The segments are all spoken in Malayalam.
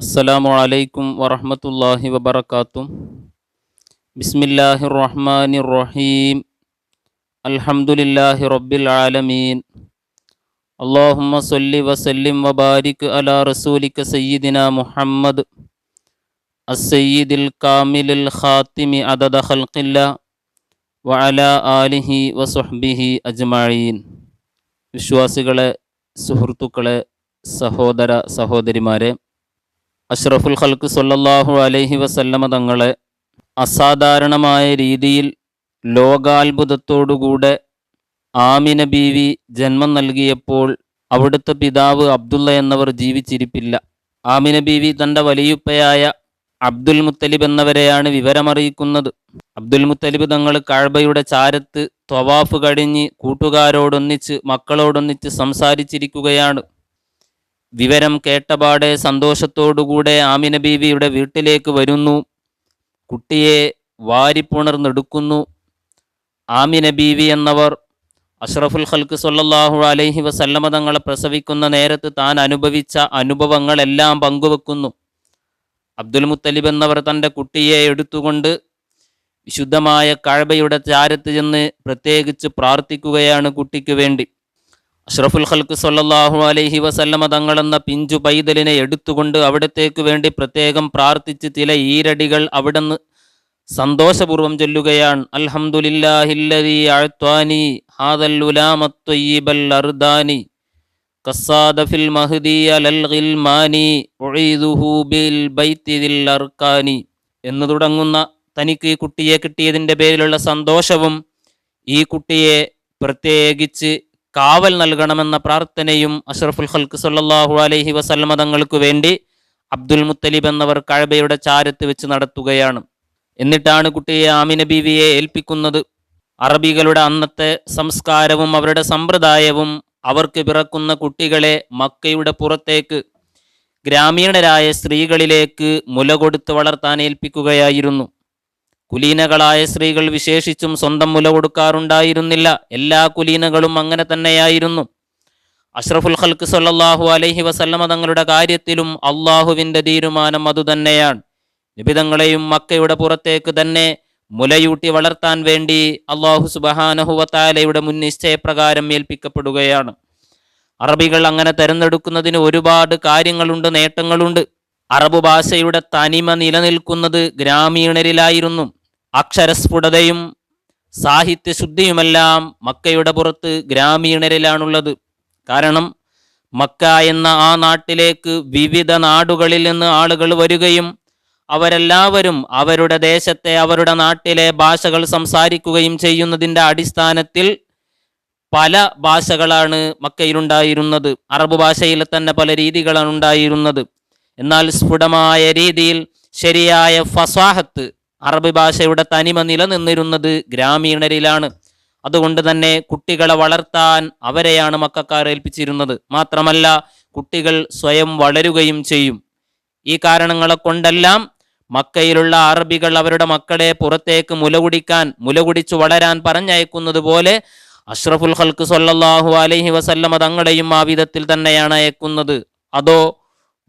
അസ്സലാമു അലൈക്കും വറഹമത്തല്ലാഹി വബർക്കാത്തും ബിസ്മില്ലാഹി റഹ്മാനി റഹീം അൽഹംദുലില്ലാഹി റബ്ബിൽ ആലമീൻ. അള്ളാഹുമ്മ സൊല്ലി വസല്ലിം വബാരിക് അലാ റസൂലിക സയ്യിദിന മുഹമ്മദ്. അസ്സയ്യിദിൽ കാമിലിൽ ഖാത്തിമി അദദ ഖൽഖില്ല വഅല ആലിഹി വസുഹ്ബിഹി അജ്മഈൻ. വിശ്വാസികളെ സുഹൃത്തുക്കളെ സഹോദര സഹോദരിമാരെ അഷ്റഫുൽ ഖൽക്ക് സല്ലല്ലാഹു അലൈഹി വസല്ലമ തങ്ങളെ അസാധാരണമായ രീതിയിൽ ലോകാത്ഭുതത്തോടുകൂടെ ആമിന ബീവി ജന്മം നൽകിയപ്പോൾ അവിടുത്തെ പിതാവ് അബ്ദുള്ള എന്നവർ ജീവിച്ചിരിപ്പില്ല. ആമിന ബീവി തന്റെ വലിയുപ്പയായ അബ്ദുൽ മുത്തലിബ് എന്നവരെയാണ് വിവരമറിയിക്കുന്നത്. അബ്ദുൽ മുത്തലിബ് തങ്ങൾ കഴബയുടെ ചാരത്ത് ത്വവാഫ് കഴിഞ്ഞ് കൂട്ടുകാരോടൊന്നിച്ച് മക്കളോടൊന്നിച്ച് സംസാരിച്ചിരിക്കുകയാണ്. വിവരം കേട്ടപാടെ സന്തോഷത്തോടുകൂടെ ആമിന ബീവിയുടെ വീട്ടിലേക്ക് വരുന്നു. കുട്ടിയെ വാരിപ്പുണർന്നെടുക്കുന്നു. ആമിന ബീവി എന്നവർ അഷ്റഫുൽ ഖൽക്ക് സൊല്ലാഹു അലൈഹി വസല്ലമ തങ്ങളെ പ്രസവിക്കുന്ന നേരത്ത് താൻ അനുഭവിച്ച അനുഭവങ്ങളെല്ലാം പങ്കുവെക്കുന്നു. അബ്ദുൽ മുത്തലിബ് എന്നവർ തന്റെ കുട്ടിയെ എടുത്തുകൊണ്ട് വിശുദ്ധമായ കഴബയുടെ ചാരത്ത് ചെന്ന് പ്രത്യേകിച്ച് പ്രാർത്ഥിക്കുകയാണ് കുട്ടിക്ക് വേണ്ടി. അഷ്റഫുൽ ഖൽക്ക് സല്ലല്ലാഹു അലൈഹി വസല്ലമ തങ്ങളെന്ന പിഞ്ചു പൈതലിനെ എടുത്തുകൊണ്ട് അവിടത്തേക്ക് വേണ്ടി പ്രത്യേകം പ്രാർത്ഥിച്ച് ചില ഈരടികൾ അവിടുന്ന് സന്തോഷപൂർവം ചൊല്ലുകയാണ്. അൽഹംദുലില്ലാഹില്ലദീ ഹാദൽ അർദാനി ബൈത്തി ദിൽ അർക്കാനി എന്ന് തുടങ്ങുന്ന തനിക്ക് ഈ കുട്ടിയെ കിട്ടിയതിന്റെ പേരിലുള്ള സന്തോഷവും ഈ കുട്ടിയെ പ്രത്യേകിച്ച് കാവൽ നൽകണമെന്ന പ്രാർത്ഥനയും അഷ്റഫുൽ ഖൽക്ക് സല്ലാഹു അലൈഹി വസല്ലമ തങ്ങൾക്ക് വേണ്ടി അബ്ദുൽ മുത്തലിബ് എന്നവർ കഴബയുടെ ചാരത്ത് വെച്ച് നടത്തുകയാണ്. എന്നിട്ടാണ് കുട്ടിയെ ആമിന ബീവിയെ ഏൽപ്പിക്കുന്നത്. അറബികളുടെ അന്നത്തെ സംസ്കാരവും അവരുടെ സമ്പ്രദായവും അവർക്ക് പിറക്കുന്ന കുട്ടികളെ മക്കയുടെ പുറത്തേക്ക് ഗ്രാമീണരായ സ്ത്രീകളിലേക്ക് മുല കൊടുത്ത് വളർത്താൻ ഏൽപ്പിക്കുകയായിരുന്നു. കുലീനകളായ സ്ത്രീകൾ വിശേഷിച്ചും സ്വന്തം മുല കൊടുക്കാറുണ്ടായിരുന്നില്ല. എല്ലാ കുലീനകളും അങ്ങനെ തന്നെയായിരുന്നു. അഷ്റഫുൽ ഖൽക്ക് സല്ലല്ലാഹു അലൈഹി വസല്ലമ തങ്ങളുടെ കാര്യത്തിലും അള്ളാഹുവിന്റെ തീരുമാനം അതുതന്നെയാണ് നിബിതങ്ങളെയും മക്കയുടെ പുറത്തേക്ക് തന്നെ മുലയൂട്ടി വളർത്താൻ വേണ്ടി അള്ളാഹു സുബഹാനഹുവത്താലയുടെ മുൻ നിശ്ചയപ്രകാരം ഏൽപ്പിക്കപ്പെടുകയാണ്. അറബികൾ അങ്ങനെ തെരഞ്ഞെടുക്കുന്നതിന് ഒരുപാട് കാര്യങ്ങളുണ്ട് നേട്ടങ്ങളുണ്ട്. അറബ് ഭാഷയുടെ തനിമ നിലനിൽക്കുന്നത് ഗ്രാമീണരിലായിരുന്നു. അക്ഷരസ്ഫുടതയും സാഹിത്യശുദ്ധിയുമെല്ലാം മക്കയുടെ പുറത്ത് ഗ്രാമീണരിലാണുള്ളത്. കാരണം മക്ക എന്ന ആ നാട്ടിലേക്ക് വിവിധ നാടുകളിൽ നിന്ന് ആളുകൾ വരികയും അവരെല്ലാവരും അവരുടെ ദേശത്തെ അവരുടെ നാട്ടിലെ ഭാഷകൾ സംസാരിക്കുകയും ചെയ്യുന്നതിന്റെ അടിസ്ഥാനത്തിൽ പല ഭാഷകളാണ് മക്കയിലുണ്ടായിരുന്നത്. അറബ് ഭാഷയിൽ തന്നെ പല രീതികളാണ് ഉണ്ടായിരുന്നത്. എന്നാൽ സ്ഫുടമായ രീതിയിൽ ശരിയായ ഫസാഹത്ത് അറബ് ഭാഷയുടെ തനിമ നിലനിന്നിരുന്നത് ഗ്രാമീണരിലാണ്. അതുകൊണ്ട് തന്നെ കുട്ടികളെ വളർത്താൻ അവരെയാണ് മക്കാർ ഏൽപ്പിച്ചിരുന്നത്. മാത്രമല്ല കുട്ടികൾ സ്വയം വളരുകയും ചെയ്യും. ഈ കാരണങ്ങളെ കൊണ്ടെല്ലാം മക്കയിലുള്ള അറബികൾ അവരുടെ മക്കളെ പുറത്തേക്ക് മുലകുടിക്കാൻ മുലകുടിച്ചു വളരാൻ പറഞ്ഞയക്കുന്നത് പോലെ അഷ്റഫുൽ ഹൽക്ക് സൊല്ലാഹു അലൈഹി വസല്ലമ തങ്ങളെയും ആ വിധത്തിൽ തന്നെയാണ് അയക്കുന്നത്. അതോ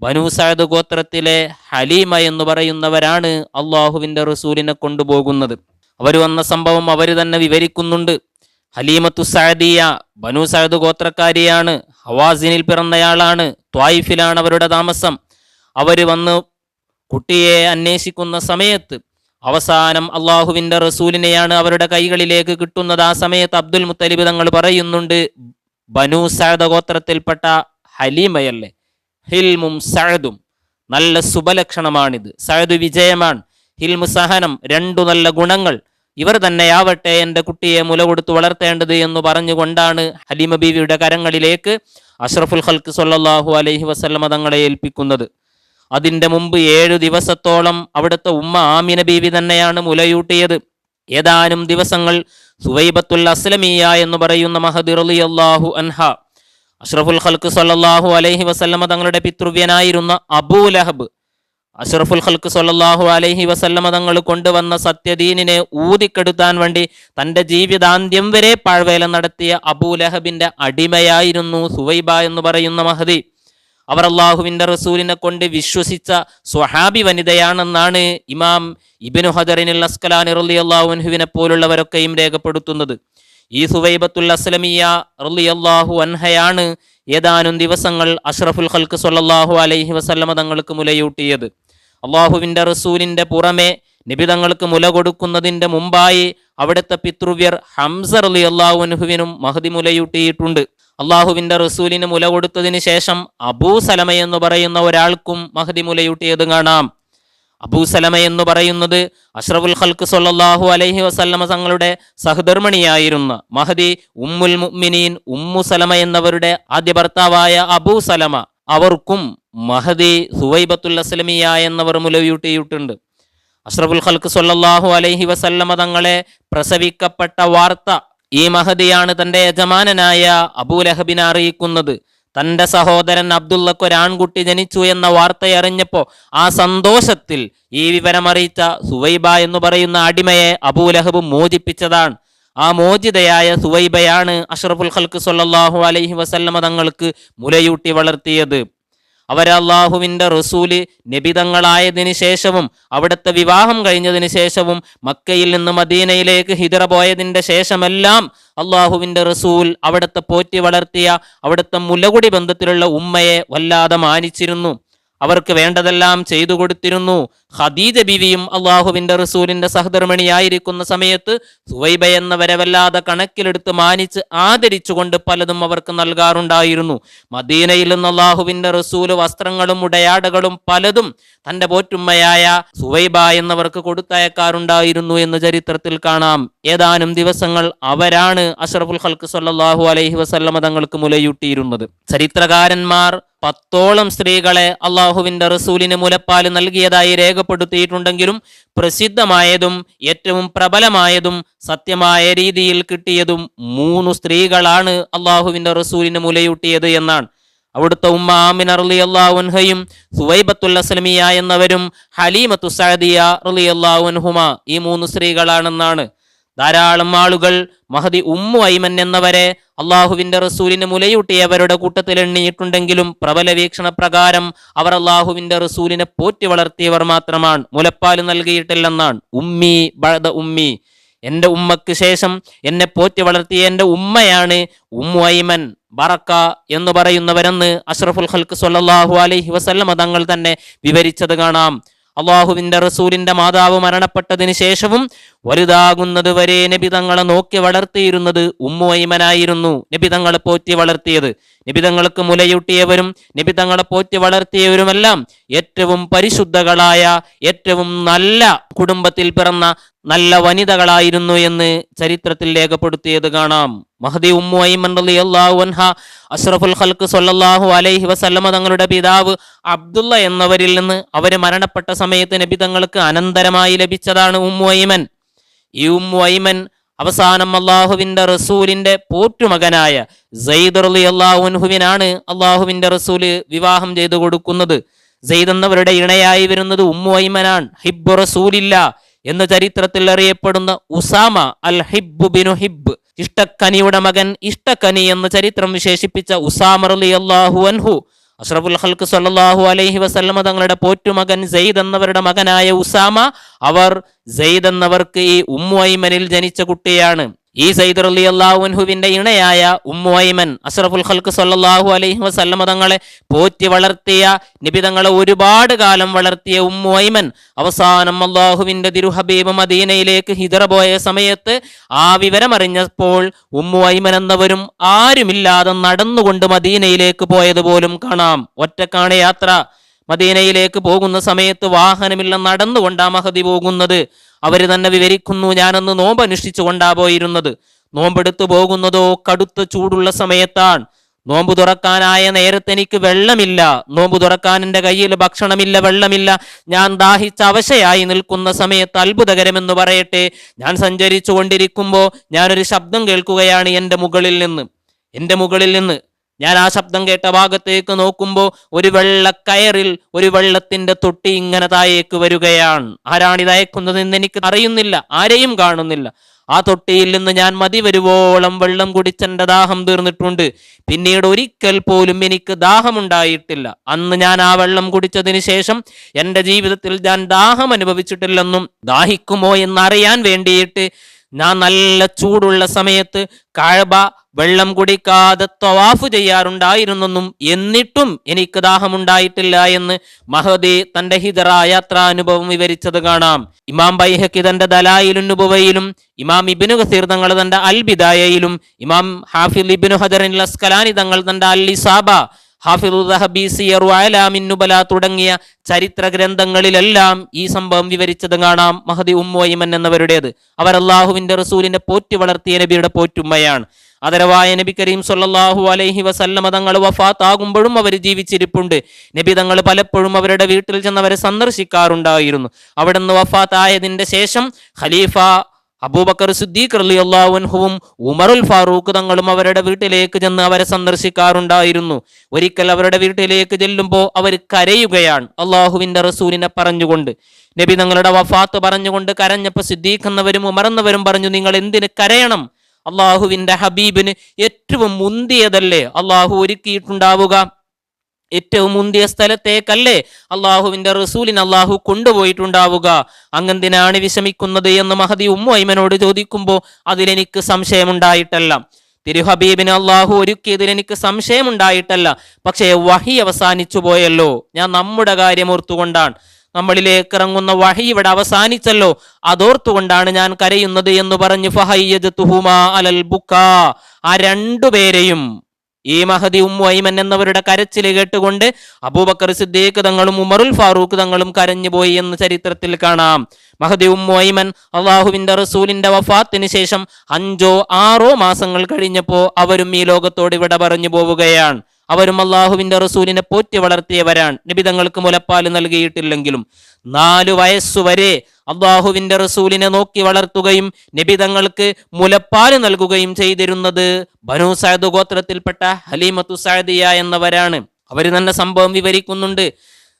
ബനു സഅദ് ഗോത്രത്തിലെ ഹലീമ എന്ന് പറയുന്നവരാണ് അള്ളാഹുവിന്റെ റസൂലിനെ കൊണ്ടുപോകുന്നത്. അവർ വന്ന സംഭവം അവർ തന്നെ വിവരിക്കുന്നുണ്ട്. ഹലീമത്തു സാദിയ ബനു സഅദ് ഗോത്രക്കാരിയാണ് ഹവാസിനിൽ പിറന്നയാളാണ് ത്വായിഫിലാണ് അവരുടെ താമസം. അവർ വന്ന് കുട്ടിയെ അന്വേഷിക്കുന്ന സമയത്ത് അവസാനം അള്ളാഹുവിന്റെ റസൂലിനെയാണ് അവരുടെ കൈകളിലേക്ക് കിട്ടുന്നത്. ആ സമയത്ത് അബ്ദുൽ മുത്തലിബ് തങ്ങൾ പറയുന്നുണ്ട് ബനു സാദ ഗോത്രത്തിൽപ്പെട്ട ഹലീമയല്ലേ? ഹിൽമും സഴദും നല്ല സുബലക്ഷണമാണിത് സഴദ് വിജയമാണ്. ഹിൽമു സഹനം രണ്ടു നല്ല ഗുണങ്ങൾ. ഇവർ തന്നെയാവട്ടെ എന്റെ കുട്ടിയെ മുല കൊടുത്ത് വളർത്തേണ്ടത് എന്ന് പറഞ്ഞുകൊണ്ടാണ് ഹലീമ ബീവിയുടെ കരങ്ങളിലേക്ക് അഷ്റഫുൽ ഹൽക്ക് സൊല്ലാഹു അലൈഹി വസല്ലമ തങ്ങളെ ഏൽപ്പിക്കുന്നത്. അതിന്റെ മുമ്പ് ഏഴു ദിവസത്തോളം അവിടുത്തെ ഉമ്മ ആമിന ബീവി തന്നെയാണ് മുലയൂട്ടിയത്. ഏതാനും ദിവസങ്ങൾ സുവൈബത്തുൽ അസ്ലമിയ എന്ന് പറയുന്ന മഹദിർ അള്ളാഹു അൻഹ അഷ്റഫുൽ ഖൽക്ക് സല്ലാഹു അലൈഹി വസല്ലമ തങ്ങളുടെ പിതൃവ്യനായിരുന്ന അബൂ ലഹബ്. അഷ്റഫുൽ ഖൽക്ക് സല്ലാഹു അലൈഹി വസല്ലമ തങ്ങൾ കൊണ്ടുവന്ന സത്യദീനിനെ ഊതിക്കെടുത്താൻ വേണ്ടി തന്റെ ജീവിതാന്ത്യം വരെ പാഴ്വേല നടത്തിയ അബൂ ലഹബിന്റെ അടിമയായിരുന്നു സുവൈബ എന്ന് പറയുന്ന മഹദി. അവർ അള്ളാഹുവിന്റെ റസൂലിനെ കൊണ്ട് വിശ്വസിച്ച സ്വഹാബി വനിതയാണെന്നാണ് ഇമാം ഇബിനു ഹദറിനുൽ അസ്കലാൻ ഇറുലി അള്ളാഹുവിനെ പോലുള്ളവരൊക്കെയും രേഖപ്പെടുത്തുന്നത്. ഈ സുവൈബത്തുൽ അസ്ലമിയ റലി അള്ളാഹു അൻഹയാണ് ഏതാനും ദിവസങ്ങൾ അഷ്റഫുൽ ഖൽക്ക് സൊല്ലാഹു അലൈഹി വസല്ലമ തങ്ങൾക്ക് മുലയൂട്ടിയത്. അള്ളാഹുവിന്റെ റസൂലിന്റെ പുറമെ നിബിതങ്ങൾക്ക് മുല കൊടുക്കുന്നതിന്റെ മുമ്പായി അവിടുത്തെ പിതൃവ്യർ ഹംസർ അലി അള്ളാഹു അനുഹുവിനും മഹദി മുലയൂട്ടിയിട്ടുണ്ട്. അള്ളാഹുവിന്റെ റസൂലിന് മുല കൊടുത്തതിന് ശേഷം അബൂ സലമ എന്ന് പറയുന്ന ഒരാൾക്കും മഹദി മുലയൂട്ടിയത് കാണാം. അബൂ സലമ എന്ന് പറയുന്നത് അഷ്റഫുൽ ഖൽക്ക് സൊല്ലാഹു അലൈഹി വസല്ലമ തങ്ങളുടെ സഹധർമ്മിണിയായിരുന്ന മഹദി ഉമ്മുൽ മുഅ്മിനീൻ ഉമ്മു സലമ എന്നവരുടെ ആദ്യ ഭർത്താവായ അബൂ സലമ അവർക്കും മഹദി സുവൈബത്തുൽ അസ്ലമിയ എന്നവർ മുലയൂട്ടിയിട്ടുണ്ട്. അഷ്റഫുൽ ഖൽക്ക് സൊല്ലാഹു അലൈഹി വസല്ലമ തങ്ങളെ പ്രസവിക്കപ്പെട്ട വാർത്ത ഈ മഹദിയാണ് തന്റെ യജമാനനായ അബൂലഹബിനെ അറിയിക്കുന്നത്. തന്റെ സഹോദരൻ അബ്ദുള്ളക്ക് ഒരാൺകുട്ടി ജനിച്ചു എന്ന വാർത്തയറിഞ്ഞപ്പോ ആ സന്തോഷത്തിൽ ഈ വിവരമറിയിച്ച സുവൈബ എന്ന് പറയുന്ന അടിമയെ അബൂലഹബ് മോചിപ്പിച്ചതാണ്. ആ മോചിതയായ സുവൈബയാണ് അഷ്റഫുൽ ഖൽക്ക് സൊല്ലാഹു അലൈഹി വസല്ലമ തങ്ങൾക്ക് മുലയൂട്ടി വളർത്തിയത്. അവർ അള്ളാഹുവിന്റെ റസൂൽ നിബിതങ്ങളായതിനു ശേഷവും അവിടുത്തെ വിവാഹം കഴിഞ്ഞതിന് ശേഷവും മക്കയിൽ നിന്ന് മദീനയിലേക്ക് ഹിതറ പോയതിന്റെ ശേഷമെല്ലാം അള്ളാഹുവിന്റെ റസൂൽ അവിടുത്തെ പോറ്റി വളർത്തിയ അവിടുത്തെ മുലകുടി ബന്ധത്തിലുള്ള ഉമ്മയെ വല്ലാതെ മാനിച്ചിരുന്നു. അവർക്ക് വേണ്ടതെല്ലാം ചെയ്തു കൊടുത്തിരുന്നു. ഹദീജ ബിവിയും അള്ളാഹുവിന്റെ റസൂലിന്റെ സഹധർമ്മിണിയായിരിക്കുന്ന സമയത്ത് സുവൈബ എന്നവരെ വല്ലാതെ കണക്കിലെടുത്ത് മാനിച്ച് ആദരിച്ചുകൊണ്ട് പലതും അവർക്ക് നൽകാറുണ്ടായിരുന്നു. മദീനയിൽ നിന്ന് അള്ളാഹുവിന്റെ റസൂൽ വസ്ത്രങ്ങളും ഉടയാടകളും പലതും തന്റെ പോറ്റുമ്മയായ സുവൈബ എന്നവർക്ക് കൊടുത്തയക്കാറുണ്ടായിരുന്നു എന്ന് ചരിത്രത്തിൽ കാണാം. ഏതാനും ദിവസങ്ങൾ അവരാണ് അഷ്റഫുൽ ഹൽക്ക് സല്ലാഹു അലൈഹി വസല്ലമ തങ്ങൾക്ക് മുലയൂട്ടിയിരുന്നത്. ചരിത്രകാരന്മാർ പത്തോളം സ്ത്രീകളെ അള്ളാഹുവിന്റെ റസൂലിന് മുലപ്പാൽ നൽകിയതായി രേഖപ്പെടുത്തിയിട്ടുണ്ടെങ്കിലും പ്രസിദ്ധമായതും ഏറ്റവും പ്രബലമായതും സത്യമായ രീതിയിൽ കിട്ടിയതും മൂന്ന് സ്ത്രീകളാണ് അള്ളാഹുവിന്റെ റസൂലിന് മുലയൂട്ടിയത് എന്നാണ്. അവിടുത്തെ ഉമ്മ ആമിൻ അർലി അള്ളാഹുൻഹയും സുവൈബത്തുൽ അസ്ലമിയ എന്നവരും ഹലീമത്തു സഅദിയ റലി അള്ളാഹുൻഹുമ ഈ മൂന്ന് സ്ത്രീകളാണെന്നാണ് ധാരാളം ആളുകൾ മഹദി ഉമ്മു ഐമൻ എന്നവരെ അള്ളാഹുവിന്റെ റസൂലിന് മുലയൂട്ടിയവരുടെ കൂട്ടത്തിൽ എണ്ണിയിട്ടുണ്ടെങ്കിലും പ്രബല വീക്ഷണ പ്രകാരം അവർ അള്ളാഹുവിന്റെ റസൂലിനെ പോറ്റി വളർത്തിയവർ മാത്രമാണ്. മുലപ്പാൽ നൽകിയിട്ടില്ലെന്നാണ്. ഉമ്മി ബഴദ ഉമ്മി. എന്റെ ഉമ്മക്ക് ശേഷം എന്നെ പോറ്റി വളർത്തിയ എന്റെ ഉമ്മയാണ് ഉമ്മു ഐമൻ. ബറക്ക എന്ന് പറയുന്നവരെന്ന് അഷ്റഫുൽ ഖൽക്ക് സൊല്ലാഹു അലൈഹി വസല്ലമ തങ്ങൾ തന്നെ വിവരിച്ചത് കാണാം. അള്ളാഹുവിന്റെ റസൂലിന്റെ മാതാവ് മരണപ്പെട്ടതിന് ശേഷവും വലുതാകുന്നത് വരെ നബിതങ്ങളെ നോക്കി വളർത്തിയിരുന്നത് ഉമ്മു ഐമനായിരുന്നു നബി തങ്ങളെ പോറ്റി വളർത്തിയത്. നബി തങ്ങൾക്ക് മുലയൂട്ടിയവരും നബി തങ്ങളെ പോറ്റി വളർത്തിയവരുമെല്ലാം ഏറ്റവും പരിശുദ്ധകളായ ഏറ്റവും നല്ല കുടുംബത്തിൽ പിറന്ന നല്ല വനിതകളായിരുന്നു എന്ന് ചരിത്രത്തിൽ രേഖപ്പെടുത്തിയത് കാണാം. മഹദി ഉമ്മു ഐമൻ റളിയല്ലാഹു അൻഹ അഷ്റഫുൽ ഖൽക്ക് സൊല്ലാഹു അലൈഹി വസല്ലമ തങ്ങളുടെ പിതാവ് അബ്ദുള്ള എന്നവരിൽ നിന്ന് അവർ മരണപ്പെട്ട സമയത്ത് നബി തങ്ങൾക്ക് അനന്തരമായി ലഭിച്ചതാണ് ഉമ്മു ഐമൻ ഈ ഉമ്മു ഐമൻ അവസാനം അള്ളാഹുവിന്റെ റസൂലിന്റെ പോറ്റുമകനായ സെയ്ദ് അലി അള്ളാഹുൻഹുവിനാണ് അള്ളാഹുവിന്റെ റസൂൽ വിവാഹം ചെയ്തു കൊടുക്കുന്നത്. സെയ്ദ് എന്നവരുടെ ഇണയായി വരുന്നത് ഉമ്മു ഐമനാണ് ഹിബ് റസൂലില്ല. എന്ന് ചരിത്രത്തിൽ അറിയപ്പെടുന്ന Usama al Hibb bin Hibb ഇഷ്ടക്കനിയുടെ മകൻ ഇഷ്ടക്കനി എന്ന ചരിത്രം വിശേഷിപ്പിച്ച ഉസാമർ അലി അള്ളാഹു അൻഹു അഷ്റഫുൽ ഹൽക്ക് സല്ലാഹു അലൈഹി വസല്ലമ തങ്ങളുടെ പോറ്റുമകൻ സെയ്ദ് എന്നവരുടെ മകനായ ഉസാമ അവർ സെയ്ദ് എന്നവർക്ക് ഈ ഉമ്മു ഐമനിൽ ജനിച്ച കുട്ടിയാണ്. ഈ സൈദ് അലി അള്ളാഹുൻഹുവിന്റെ ഇണയായ ഉമ്മു അസറഫുൽ ഖൽക്ക് സല്ലാഹു അലൈഹി വസല്ലമ തങ്ങളെ പോറ്റി വളർത്തിയ നിബിതങ്ങളെ ഒരുപാട് കാലം വളർത്തിയ ഉമ്മു ഐമൻ അവസാനം അള്ളാഹുവിന്റെ തിരുഹബീബ് മദീനയിലേക്ക് ഹിതറ പോയ സമയത്ത് ആ വിവരമറിഞ്ഞപ്പോൾ ഉമ്മു ഐമൻ എന്നവരും ആരുമില്ലാതെ നടന്നുകൊണ്ട് മദീനയിലേക്ക് പോയതുപോലും കാണാം. ഒറ്റക്കാണ് യാത്ര. മദീനയിലേക്ക് പോകുന്ന സമയത്ത് വാഹനമില്ല നടന്നുകൊണ്ടാ മഹതി പോകുന്നത്. അവർ തന്നെ വിവരിക്കുന്നു ഞാനന്ന് നോമ്പ് അനുഷ്ഠിച്ചുകൊണ്ടാ പോയിരുന്നത്. നോമ്പെടുത്തു പോകുന്നതോ കടുത്ത ചൂടുള്ള സമയത്താണ്. നോമ്പ് തുറക്കാനായ നേരത്തെ എനിക്ക് വെള്ളമില്ല. നോമ്പ് തുറക്കാൻ എന്റെ കയ്യിൽ ഭക്ഷണമില്ല വെള്ളമില്ല. ഞാൻ ദാഹിച്ച അവശയായി നിൽക്കുന്ന സമയത്ത് അത്ഭുതകരമെന്ന് പറയട്ടെ. ഞാൻ സഞ്ചരിച്ചു കൊണ്ടിരിക്കുമ്പോൾ ഞാനൊരു ശബ്ദം കേൾക്കുകയാണ് എന്റെ മുകളിൽ നിന്ന്. എന്റെ മുകളിൽ നിന്ന് ഞാൻ ആ ശബ്ദം കേട്ട ഭാഗത്തേക്ക് നോക്കുമ്പോൾ ഒരു വെള്ളക്കയറിൽ ഒരു വെള്ളത്തിന്റെ തൊട്ടി ഇങ്ങനെ താഴേക്ക് വരികയാണ്. ആരാണിത് അയക്കുന്നതെന്ന് എനിക്ക് അറിയുന്നില്ല ആരെയും കാണുന്നില്ല. ആ തൊട്ടിയിൽ നിന്ന് ഞാൻ മതി വരുവോളം വെള്ളം കുടിച്ചെന്റെ ദാഹം തീർന്നിട്ടുണ്ട്. പിന്നീട് ഒരിക്കൽ പോലും എനിക്ക് ദാഹമുണ്ടായിട്ടില്ല. അന്ന് ഞാൻ ആ വെള്ളം കുടിച്ചതിന് ശേഷം എന്റെ ജീവിതത്തിൽ ഞാൻ ദാഹം അനുഭവിച്ചിട്ടില്ലെന്നും ദാഹിക്കുമോ എന്നറിയാൻ വേണ്ടിയിട്ട് ഞാൻ നല്ല ചൂടുള്ള സമയത്ത് കഴബ വെള്ളം കുടിക്കാതെ ത്വവാഫ് ചെയ്യാറുണ്ടായിരുന്നെന്നും എന്നിട്ടും എനിക്ക് ദാഹമുണ്ടായിട്ടില്ല എന്ന് മഹദി തന്റെ ഹിതറ യാത്രാ അനുഭവം വിവരിച്ചത് കാണാം. ഇമാം ബൈഹക്കി തന്റെ ദലായിലുന്നുബുവയിലും ഇമാം ഇബിനു ഖസീർ തങ്ങൾ തന്റെ അൽ ബിദായയിലും ഇമാം ഹാഫിൽ ഇബിനു ഹജറിൻ ലസ്കലാനി തങ്ങൾ തന്റെ അൽ ഇസാബ ഹാഫിറുബല തുടങ്ങിയ ചരിത്ര ഗ്രന്ഥങ്ങളിലെല്ലാം ഈ സംഭവം വിവരിച്ചത് കാണാം. മഹദി ഉമ്മോയിമൻ എന്നവരുടേത്. അവർ അള്ളാഹുവിന്റെ റസൂലിന്റെ പോറ്റി വളർത്തിയ നബിയുടെ പോറ്റുമ്മയാണ്. അതരവായ നബി കരീം സൊല്ലാഹു അലൈഹി വസല്ലമ തങ്ങൾ വഫാത്താകുമ്പോഴും അവർ ജീവിച്ചിരിപ്പുണ്ട്. നബി തങ്ങൾ പലപ്പോഴും അവരുടെ വീട്ടിൽ ചെന്ന് അവരെ സന്ദർശിക്കാറുണ്ടായിരുന്നു. അവിടെ നിന്ന് വഫാത്തായതിന്റെ ശേഷം ഖലീഫ അബൂബക്കർ സിദ്ദീഖ് അള്ളാഹുൻഹുവും ഉമറുൽ ഫാറൂഖ് തങ്ങളും അവരുടെ വീട്ടിലേക്ക് ചെന്ന് അവരെ സന്ദർശിക്കാറുണ്ടായിരുന്നു. ഒരിക്കൽ അവരുടെ വീട്ടിലേക്ക് ചെല്ലുമ്പോൾ അവർ കരയുകയാണ്. അള്ളാഹുവിന്റെ റസൂലിനെ പറഞ്ഞുകൊണ്ട്. നബി തങ്ങളുടെ വഫാത്ത് പറഞ്ഞുകൊണ്ട് കരഞ്ഞപ്പോൾ സിദ്ദീഖ് എന്നവരും ഉമർ എന്നവരും പറഞ്ഞു നിങ്ങൾ എന്തിന് കരയണം? അള്ളാഹുവിന്റെ ഹബീബിന് ഏറ്റവും മുന്തിയതല്ലേ? അള്ളാഹു ഒരുക്കിയിട്ടുണ്ടാവുക. ഏറ്റവും മുന്തിയ സ്ഥലത്തേക്കല്ലേ അള്ളാഹുവിന്റെ റസൂലിന് അള്ളാഹു കൊണ്ടുപോയിട്ടുണ്ടാവുക. അങ്ങെന്തിനാണ് വിഷമിക്കുന്നത് എന്ന് മഹദി ഉമ്മൈമനോട് ചോദിക്കുമ്പോൾ അതിലെനിക്ക് സംശയമുണ്ടായിട്ടല്ല. തിരുഹബീബിന് അള്ളാഹു ഒരുക്കിയതിൽ എനിക്ക് സംശയമുണ്ടായിട്ടല്ല. പക്ഷേ വഹി അവസാനിച്ചു പോയല്ലോ ഞാൻ നമ്മുടെ കാര്യം ഓർത്തുകൊണ്ടാണ്. നമ്മളിലേക്ക് ഇറങ്ങുന്ന വഹി ഇവിടെ അവസാനിച്ചല്ലോ. അതോർത്തുകൊണ്ടാണ് ഞാൻ കരയുന്നത് എന്ന് പറഞ്ഞു ഫഹയ്യജത്തുഹുമാ അലൽ ബുക്ക ആ രണ്ടുപേരെയും ഈ മഹദി ഉമ്മൈമൻ എന്നവരുടെ കരച്ചിൽ കേട്ടുകൊണ്ട് അബൂബക്കർ സിദ്ദീഖ് തങ്ങളും ഉമറുൽ ഫാറൂഖ് തങ്ങളും കരഞ്ഞുപോയി എന്ന് ചരിത്രത്തിൽ കാണാം. മഹദി ഉമ്മൈമൻ അള്ളാഹുവിന്റെ റസൂലിന്റെ വഫാത്തിന് ശേഷം അഞ്ചോ ആറോ മാസങ്ങൾ കഴിഞ്ഞപ്പോ അവരും ഈ ലോകത്തോട് ഇവിടെ പറഞ്ഞു പോവുകയാണ്. അവരും അള്ളാഹുവിന്റെ റസൂലിനെ പോറ്റി വളർത്തിയവരാണ്. നിബിതങ്ങൾക്ക് മുലപ്പാൽ നൽകിയിട്ടില്ലെങ്കിലും നാലു വയസ്സുവരെ അള്ളാഹുവിന്റെ റസൂലിനെ നോക്കി വളർത്തുകയും നിബിതങ്ങൾക്ക് മുലപ്പാൽ നൽകുകയും ചെയ്തിരുന്നത് ബനു സായദ് ഗോത്രത്തിൽപ്പെട്ട ഹലീമത്തു സായദിയ എന്നവരാണ്. അവർ തന്നെ സംഭവം വിവരിക്കുന്നുണ്ട്.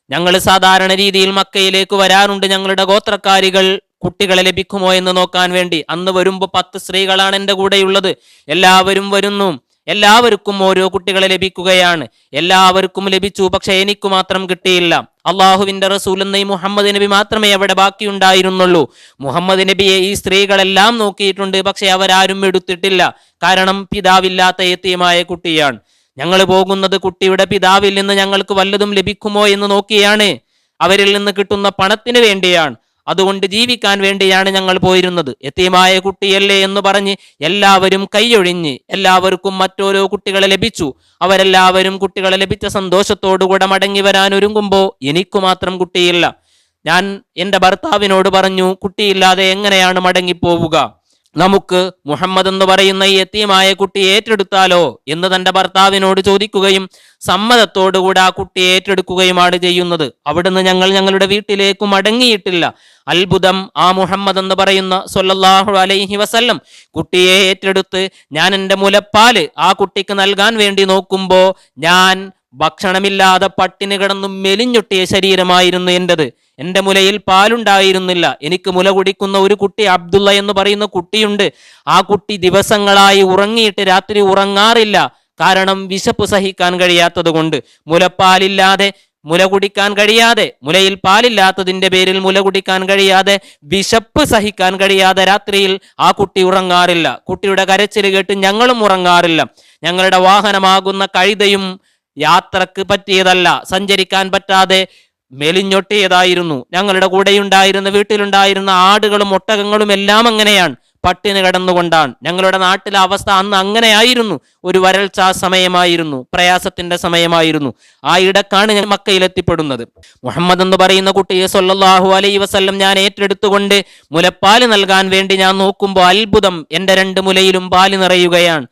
ഞങ്ങൾ സാധാരണ രീതിയിൽ മക്കയിലേക്ക് വരാറുണ്ട്. ഞങ്ങളുടെ ഗോത്രക്കാരികൾ കുട്ടികളെ ലഭിക്കുമോ എന്ന് നോക്കാൻ വേണ്ടി. അന്ന് വരുമ്പോൾ പത്ത് സ്ത്രീകളാണ് എന്റെ കൂടെയുള്ളത്. എല്ലാവരും വരുന്നു. എല്ലാവർക്കും ഓരോ കുട്ടികളെ ലഭിക്കുകയാണ്. എല്ലാവർക്കും ലഭിച്ചു പക്ഷെ എനിക്ക് മാത്രം കിട്ടിയില്ല. അള്ളാഹുവിന്റെ റസൂൽ എന്ന ഈ മുഹമ്മദ് നബി മാത്രമേ അവിടെ ബാക്കിയുണ്ടായിരുന്നുള്ളൂ. മുഹമ്മദ് നബിയെ ഈ സ്ത്രീകളെല്ലാം നോക്കിയിട്ടുണ്ട് പക്ഷെ അവരാരും എടുത്തിട്ടില്ല. കാരണം പിതാവില്ലാത്ത എത്തിയമായ കുട്ടിയാണ്. ഞങ്ങൾ പോകുന്നത് കുട്ടിയുടെ പിതാവിൽ നിന്ന് ഞങ്ങൾക്ക് വല്ലതും ലഭിക്കുമോ എന്ന് നോക്കിയാണ്. അവരിൽ നിന്ന് കിട്ടുന്ന പണത്തിന് വേണ്ടിയാണ്. അതുകൊണ്ട് ജീവിക്കാൻ വേണ്ടിയാണ് ഞങ്ങൾ പോയിരുന്നത്. എത്തിയമായ കുട്ടിയല്ലേ എന്ന് പറഞ്ഞ് എല്ലാവരും കൈയൊഴിഞ്ഞ് എല്ലാവർക്കും മറ്റോരോ കുട്ടികളെ ലഭിച്ചു. അവരെല്ലാവരും കുട്ടികളെ ലഭിച്ച സന്തോഷത്തോടുകൂടെ മടങ്ങി വരാൻ ഒരുങ്ങുമ്പോൾ എനിക്കു മാത്രം കുട്ടിയില്ല. ഞാൻ എന്റെ ഭർത്താവിനോട് പറഞ്ഞു കുട്ടിയില്ലാതെ എങ്ങനെയാണ് മടങ്ങിപ്പോവുക? നമുക്ക് മുഹമ്മദ് എന്ന് പറയുന്ന ഈ എത്തിയമായ കുട്ടി ഏറ്റെടുത്താലോ എന്ന് തന്റെ ഭർത്താവിനോട് ചോദിക്കുകയും സമ്മതത്തോടുകൂടെ ആ കുട്ടി ഏറ്റെടുക്കുകയുമാണ് ചെയ്യുന്നത്. അവിടുന്ന് ഞങ്ങൾ ഞങ്ങളുടെ വീട്ടിലേക്ക് മടങ്ങിയിട്ടില്ല. അത്ഭുതം ആ മുഹമ്മദ് എന്ന് പറയുന്ന സൊല്ലാഹു അലൈഹി വസല്ലം കുട്ടിയെ ഏറ്റെടുത്ത് ഞാൻ എന്റെ മുലപ്പാൽ ആ കുട്ടിക്ക് നൽകാൻ വേണ്ടി നോക്കുമ്പോൾ ഞാൻ ഭക്ഷണമില്ലാതെ പട്ടിണി കിടന്നും മെലിഞ്ഞൊട്ടിയ ശരീരമായിരുന്നു എന്റെത് എന്റെ മുലയിൽ പാലുണ്ടായിരുന്നില്ല. എനിക്ക് മുല കുടിക്കുന്ന ഒരു കുട്ടി അബ്ദുള്ള എന്ന് പറയുന്ന കുട്ടിയുണ്ട്. ആ കുട്ടി ദിവസങ്ങളായി ഉറങ്ങിയിട്ട് രാത്രി ഉറങ്ങാറില്ല. കാരണം വിശപ്പ് സഹിക്കാൻ കഴിയാത്തത് കൊണ്ട്. മുലപ്പാലില്ലാതെ മുല കുടിക്കാൻ കഴിയാതെ മുലയിൽ പാലില്ലാത്തതിന്റെ പേരിൽ മുല കുടിക്കാൻ കഴിയാതെ വിശപ്പ് സഹിക്കാൻ കഴിയാതെ രാത്രിയിൽ ആ കുട്ടി ഉറങ്ങാറില്ല. കുട്ടിയുടെ കരച്ചിൽ കേട്ട് ഞങ്ങളും ഉറങ്ങാറില്ല. ഞങ്ങളുടെ വാഹനമാകുന്ന കഴുതയും യാത്രയ്ക്ക് പറ്റിയതല്ല. സഞ്ചരിക്കാൻ പറ്റാതെ മെലിഞ്ഞൊട്ടിയതായിരുന്നു. ഞങ്ങളുടെ കൂടെയുണ്ടായിരുന്ന വീട്ടിലുണ്ടായിരുന്ന ആടുകളും ഒട്ടകങ്ങളും എല്ലാം അങ്ങനെയാണ്. പട്ടിണി കിടന്നുകൊണ്ടാണ്. ഞങ്ങളുടെ നാട്ടിലെ അവസ്ഥ അന്ന് അങ്ങനെയായിരുന്നു. ഒരു വരൾച്ച സമയമായിരുന്നു. പ്രയാസത്തിന്റെ സമയമായിരുന്നു. ആ ഇടക്കാണ് ഞാൻ മക്കയിലെത്തിപ്പെടുന്നത്. മുഹമ്മദ് എന്ന് പറയുന്ന കുട്ടിയെ സൊല്ലാഹു അലൈ വസല്ലം ഞാൻ ഏറ്റെടുത്തുകൊണ്ട് മുലപ്പാൽ നൽകാൻ വേണ്ടി ഞാൻ നോക്കുമ്പോൾ അത്ഭുതം എന്റെ രണ്ട് മുലയിലും പാൽ നിറയുകയാണ്.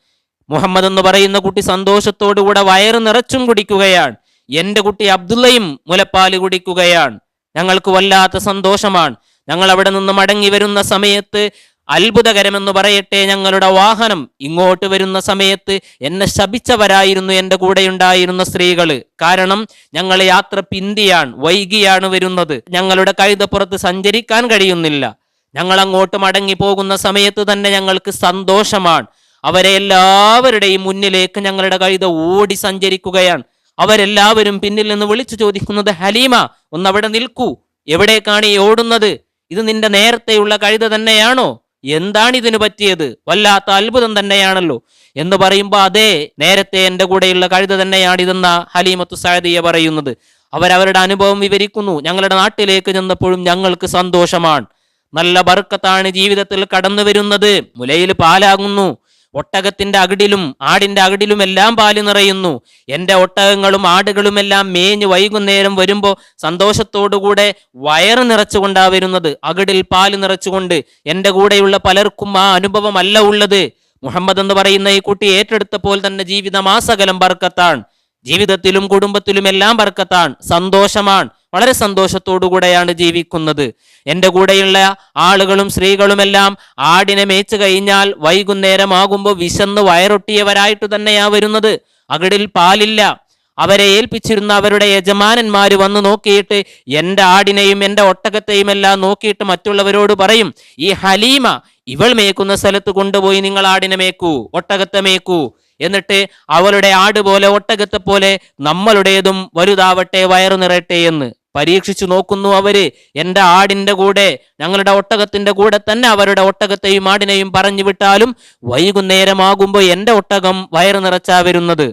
മുഹമ്മദ് എന്ന് പറയുന്ന കുട്ടി സന്തോഷത്തോടുകൂടെ വയറ് നിറച്ചും കുടിക്കുകയാണ്. എന്റെ കുട്ടി അബ്ദുള്ളയും മുലപ്പാൽ കുടിക്കുകയാണ്. ഞങ്ങൾക്ക് വല്ലാത്ത സന്തോഷമാണ്. ഞങ്ങൾ അവിടെ നിന്ന് മടങ്ങി വരുന്ന സമയത്ത് അത്ഭുതകരമെന്ന് പറയട്ടെ ഞങ്ങളുടെ വാഹനം ഇങ്ങോട്ട് വരുന്ന സമയത്ത് എന്നെ ശപിച്ചവരായിരുന്നു എന്റെ കൂടെയുണ്ടായിരുന്ന സ്ത്രീകൾ. കാരണം ഞങ്ങൾ യാത്ര പിന്തിയാണ് വൈകിയാണ് വരുന്നത്. ഞങ്ങളുടെ കഴുതപ്പുറത്ത് സഞ്ചരിക്കാൻ കഴിയുന്നില്ല. ഞങ്ങൾ അങ്ങോട്ട് മടങ്ങി പോകുന്ന സമയത്ത് തന്നെ ഞങ്ങൾക്ക് സന്തോഷമാണ്. അവരെ എല്ലാവരുടെയും മുന്നിലേക്ക് ഞങ്ങളുടെ കഴുത ഓടി സഞ്ചരിക്കുകയാണ്. അവരെല്ലാവരും പിന്നിൽ നിന്ന് വിളിച്ചു ചോദിക്കുന്നത് ഹലീമ ഒന്ന് അവിടെ നിൽക്കൂ. എവിടേക്കാണ് ഈ ഓടുന്നത്? ഇത് നിന്റെ നേരത്തെയുള്ള കഴുത തന്നെയാണോ? എന്താണ് ഇതിനു പറ്റിയത്? വല്ലാത്ത അത്ഭുതം തന്നെയാണല്ലോ. എന്ന് പറയുമ്പോൾ അതേ നേരത്തെ എന്റെ കൂടെയുള്ള കഴുത തന്നെയാണ് ഇതെന്ന ഹലീമത്തു സാദിയ പറയുന്നത്. അവരവരുടെ അനുഭവം വിവരിക്കുന്നു. ഞങ്ങളുടെ നാട്ടിലേക്ക് ചെന്നപ്പോഴും ഞങ്ങൾക്ക് സന്തോഷമാണ്. നല്ല ബർക്കത്താണ് ജീവിതത്തിൽ കടന്നു വരുന്നത് മുലയിൽ പാലാകുന്നു. ഒട്ടകത്തിന്റെ അകിടിലും ആടിന്റെ അകിടിലുമെല്ലാം പാൽ നിറയുന്നു. എന്റെ ഒട്ടകങ്ങളും ആടുകളുമെല്ലാം മേഞ്ഞ് വൈകുന്നേരം വരുമ്പോൾ സന്തോഷത്തോടുകൂടെ വയറ് നിറച്ചുകൊണ്ടാ വരുന്നത്. അകിടിൽ പാൽ നിറച്ചുകൊണ്ട് എന്റെ കൂടെയുള്ള പലർക്കും ആ അനുഭവമല്ല ഉള്ളത്. മുഹമ്മദ് എന്ന് പറയുന്ന ഈ കുട്ടി ഏറ്റെടുത്തപ്പോൾ തന്നെ ജീവിതം ആ സകലം ബർക്കത്താണ് ജീവിതത്തിലും കുടുംബത്തിലും എല്ലാം ബർക്കത്താണ് സന്തോഷമാണ് വളരെ സന്തോഷത്തോടുകൂടെയാണ് ജീവിക്കുന്നത്. എന്റെ കൂടെയുള്ള ആളുകളും സ്ത്രീകളുമെല്ലാം ആടിനെ മേച്ചു കഴിഞ്ഞാൽ വൈകുന്നേരമാകുമ്പോൾ വിശന്ന് വയറൊട്ടിയവരായിട്ട് തന്നെയാ വരുന്നത്. അകിടിൽ പാലില്ല. അവരെ ഏൽപ്പിച്ചിരുന്ന അവരുടെ യജമാനന്മാർ വന്നു നോക്കിയിട്ട് എന്റെ ആടിനെയും എന്റെ ഒട്ടകത്തെയും എല്ലാം നോക്കിയിട്ട് മറ്റുള്ളവരോട് പറയും ഈ ഹലീമ ഇവൾ മേക്കുന്ന സ്ഥലത്ത് കൊണ്ടുപോയി നിങ്ങൾ ആടിനെ മേക്കൂ ഒട്ടകത്തെ മേക്കൂ എന്നിട്ട് അവളുടെ ആട് പോലെ ഒട്ടകത്തെ പോലെ നമ്മളുടേതും വലുതാവട്ടെ വയറു നിറയട്ടെ എന്ന്. പരീക്ഷിച്ചു നോക്കുന്നു അവർ. എന്റെ ആടിന്റെ കൂടെ ഞങ്ങളുടെ ഒട്ടകത്തിന്റെ കൂടെ തന്നെ അവരുടെ ഒട്ടകത്തെയും ആടിനെയും പറഞ്ഞു വിട്ടാലും വൈകുന്നേരമാകുമ്പോൾ എന്റെ ഒട്ടകം വയറു നിറച്ചാ വരുന്നത്.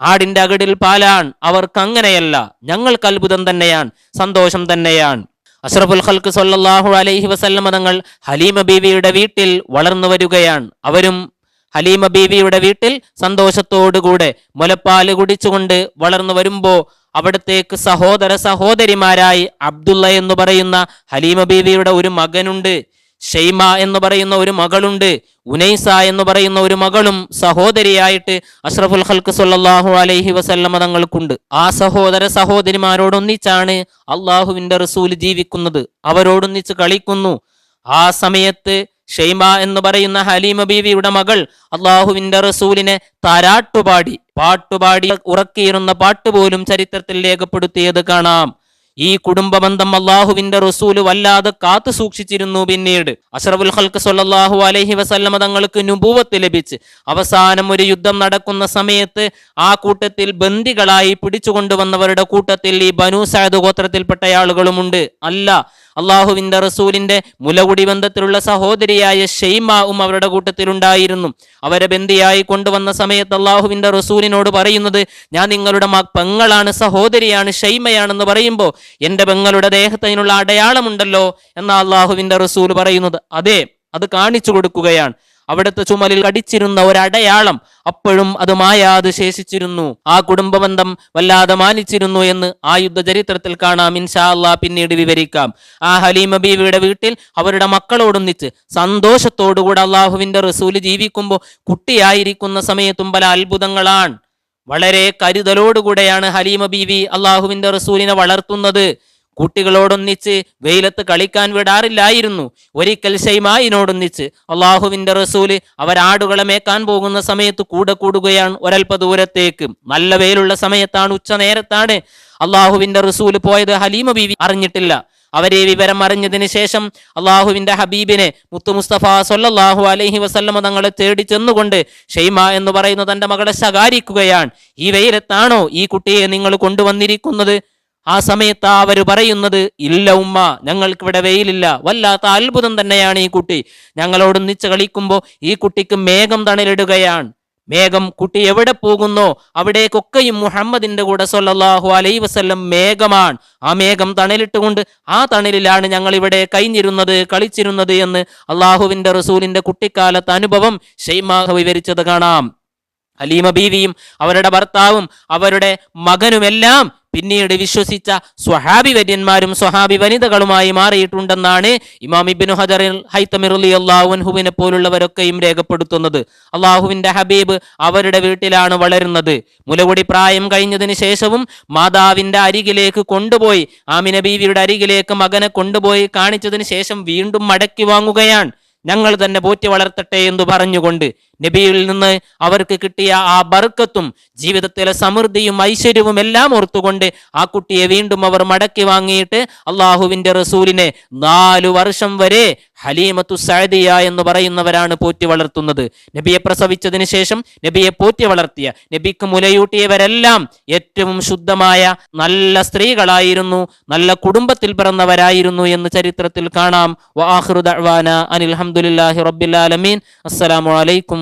ആടിന്റെ അകടിൽ പാലാൻ അവർക്ക് അങ്ങനെയല്ല. ഞങ്ങൾക്ക് അത്ഭുതം തന്നെയാണ് സന്തോഷം തന്നെയാണ്. അഷ്റഫുൽ ഖൽക്ക് സൊല്ലാഹു അലൈഹി വസല്ലമ തങ്ങൾ ഹലീമ ബീവിയുടെ വീട്ടിൽ വളർന്നു വരികയാണ്. അവരും ഹലീമ ബീവിയുടെ വീട്ടിൽ സന്തോഷത്തോടുകൂടെ മുലപ്പാൽ കുടിച്ചുകൊണ്ട് വളർന്നു വരുമ്പോ അവിടത്തേക്ക് സഹോദര സഹോദരിമാരായി അബ്ദുള്ള എന്ന് പറയുന്ന ഹലീമ ബീവിയുടെ ഒരു മകനുണ്ട് ഷെയ്മ എന്ന് പറയുന്ന ഒരു മകളുണ്ട് ഉനൈസ എന്ന് പറയുന്ന ഒരു മകളും സഹോദരിയായിട്ട് അഷ്റഫുൽ ഹൽക്ക് സല്ലല്ലാഹു അലൈഹി വസല്ലമ തങ്ങൾക്കുണ്ട്. ആ സഹോദര സഹോദരിമാരോടൊന്നിച്ചാണ് അള്ളാഹുവിന്റെ റസൂൽ ജീവിക്കുന്നത്. അവരോടൊന്നിച്ച് കളിക്കുന്നു. ആ സമയത്ത് ഷെയ്മ എന്ന് പറയുന്ന ഹലീമ ബീവിയുടെ മകൾ അള്ളാഹുവിന്റെ റസൂലിനെ താരാട്ടുപാടി പാട്ടുപാടി ഉറക്കിയിരുന്ന പാട്ട് പോലും ചരിത്രത്തിൽ രേഖപ്പെടുത്തിയത് കാണാം. ഈ കുടുംബബന്ധം അള്ളാഹുവിന്റെ റസൂൽ വല്ലാതെ കാത്തു സൂക്ഷിച്ചിരുന്നു പിന്നീട്. അഷറബുൽ ഹൽക്ക് സൊല്ലാഹു അലഹി വസല്ലമ തങ്ങൾക്ക് നുപൂവത്ത് ലഭിച്ച് അവസാനം ഒരു യുദ്ധം നടക്കുന്ന സമയത്ത് ആ കൂട്ടത്തിൽ ബന്ദികളായി പിടിച്ചുകൊണ്ടുവന്നവരുടെ കൂട്ടത്തിൽ ഈ ബനു സഅദ് ഗോത്രത്തിൽപ്പെട്ട ആളുകളുമുണ്ട് അല്ല അള്ളാഹുവിന്റെ റസൂലിന്റെ മുലകുടി ബന്ധത്തിലുള്ള സഹോദരിയായ ഷെയ്മാവും അവരുടെ കൂട്ടത്തിലുണ്ടായിരുന്നു. അവരെ ബന്ധിയായി കൊണ്ടുവന്ന സമയത്ത് അള്ളാഹുവിന്റെ റസൂലിനോട് പറയുന്നത് ഞാൻ നിങ്ങളുടെ പെങ്ങളാണ് സഹോദരിയാണ് ഷെയ്മയാണെന്ന് പറയുമ്പോൾ എന്റെ പെങ്ങളുടെ ദേഹത്തിനുള്ള അടയാളമുണ്ടല്ലോ എന്ന അള്ളാഹുവിന്റെ റസൂൽ പറയുന്നത്. അതെ അത് കാണിച്ചു കൊടുക്കുകയാണ്. അവിടുത്തെ ചുമലിൽ കടിച്ചിരുന്ന ഒരടയാളം അപ്പോഴും അത് മായാതെ ശേഷിച്ചിരുന്നു. ആ കുടുംബബന്ധം വല്ലാതെ മാനിച്ചിരുന്നു എന്ന് ആ യുദ്ധ ചരിത്രത്തിൽ കാണാം. ഇൻഷാ അള്ളാ പിന്നീട് വിവരിക്കാം. ആ ഹലീമ ബീവിയുടെ വീട്ടിൽ അവരുടെ മക്കളോടൊന്നിച്ച് സന്തോഷത്തോടുകൂടെ അള്ളാഹുവിന്റെ റസൂൽ ജീവിക്കുമ്പോൾ കുട്ടിയായിരിക്കുന്ന സമയത്തും പല അത്ഭുതങ്ങളാണ്. വളരെ കരുതലോടുകൂടെയാണ് ഹലീമ ബീവി അള്ളാഹുവിന്റെ റസൂലിനെ വളർത്തുന്നത്. കുട്ടികളോടൊന്നിച്ച് വെയിലത്ത് കളിക്കാൻ വിടാറില്ലായിരുന്നു. ഒരിക്കൽ ഷൈമായിനോടൊന്നിച്ച് അള്ളാഹുവിന്റെ റസൂൽ അവരാടുകളെ മേക്കാൻ പോകുന്ന സമയത്ത് കൂടെ കൂടുകയാണ് ഒരൽപ്പ ദൂരത്തേക്ക്. നല്ല വെയിലുള്ള സമയത്താണ് ഉച്ച നേരത്താണ് അള്ളാഹുവിന്റെ റസൂൽ പോയത്. ഹലീമ ബീവി അറിഞ്ഞിട്ടില്ല. അവരെ വിവരം അറിഞ്ഞതിന് ശേഷം അള്ളാഹുവിന്റെ ഹബീബിനെ മുത്തു മുസ്തഫ സൊല്ലാഹു അലൈഹി വസല്ലമ തങ്ങളെ തേടി ചെന്നുകൊണ്ട് ഷെയ്മ എന്ന് പറയുന്ന തന്റെ മകളെ ശകാരിക്കുകയാണ്. ഈ വെയിലത്താണോ ഈ കുട്ടിയെ നിങ്ങൾ കൊണ്ടുവന്നിരിക്കുന്നത്? ആ സമയത്ത് അവർ പറയുന്നത് ഇല്ല ഉമ്മ ഞങ്ങൾക്കിവിടെ വെയിലില്ല. വല്ലാത്ത അത്ഭുതം തന്നെയാണ് ഈ കുട്ടി. ഞങ്ങളോട് നിച്ച് കളിക്കുമ്പോൾ ഈ കുട്ടിക്ക് മേഘം തണലിടുകയാണ്. മേഘം കുട്ടി എവിടെ പോകുന്നോ അവിടേക്കൊക്കെയും മുഹമ്മദിന്റെ കൂടെ സൊല്ലാഹു അലൈ വസ്ല്ലം മേഘമാണ്. ആ മേഘം തണലിട്ടുകൊണ്ട് ആ തണലിലാണ് ഞങ്ങൾ ഇവിടെ കഴിഞ്ഞിരുന്നത് കളിച്ചിരുന്നത് എന്ന് അള്ളാഹുവിന്റെ റസൂലിന്റെ കുട്ടിക്കാലത്ത് അനുഭവം ഷെയ്മാഹ വിവരിച്ചത് കാണാം. അലീമ ബീവിയും അവരുടെ ഭർത്താവും അവരുടെ മകനുമെല്ലാം പിന്നീട് വിശ്വസിച്ച സ്വഹാബി വര്യന്മാരും സ്വഹാബി വനിതകളുമായി മാറിയിട്ടുണ്ടെന്നാണ് ഇമാം ഇബിനു ഹജർ ഹൈത്തമിറുലി അള്ളാഹുവിനെ പോലുള്ളവരൊക്കെയും രേഖപ്പെടുത്തുന്നത്. അള്ളാഹുവിന്റെ ഹബീബ് അവരുടെ വീട്ടിലാണ് വളരുന്നത്. മുലകുടി പ്രായം കഴിഞ്ഞതിന് ശേഷവും മാതാവിന്റെ അരികിലേക്ക് കൊണ്ടുപോയി ആമിന ബീവിയുടെ അരികിലേക്ക് മകനെ കൊണ്ടുപോയി കാണിച്ചതിന് ശേഷം വീണ്ടും മടക്കി വാങ്ങുകയാണ്. ഞങ്ങൾ തന്നെ പോറ്റി വളർത്തട്ടെ എന്ന് പറഞ്ഞുകൊണ്ട് നബിയിൽ നിന്ന് അവർക്ക് കിട്ടിയ ആ ബർക്കത്തും ജീവിതത്തിലെ സമൃദ്ധിയും ഐശ്വര്യവും എല്ലാം ഓർത്തുകൊണ്ട് ആ കുട്ടിയെ വീണ്ടും അവർ മടക്കി വാങ്ങിയിട്ട് അള്ളാഹുവിന്റെ റസൂലിനെ നാലു വർഷം വരെ ഹലീമത്തു സഅദിയ എന്ന് പറയുന്നവരാണ് പോറ്റി വളർത്തുന്നത്. നബിയെ പ്രസവിച്ചതിന് ശേഷം നബിയെ പോറ്റി വളർത്തിയ നബിക്ക് മുലയൂട്ടിയവരെല്ലാം ഏറ്റവും ശുദ്ധമായ നല്ല സ്ത്രീകളായിരുന്നു നല്ല കുടുംബത്തിൽ പിറന്നവരായിരുന്നു എന്ന് ചരിത്രത്തിൽ കാണാം. വാഹൃദ അനിൽ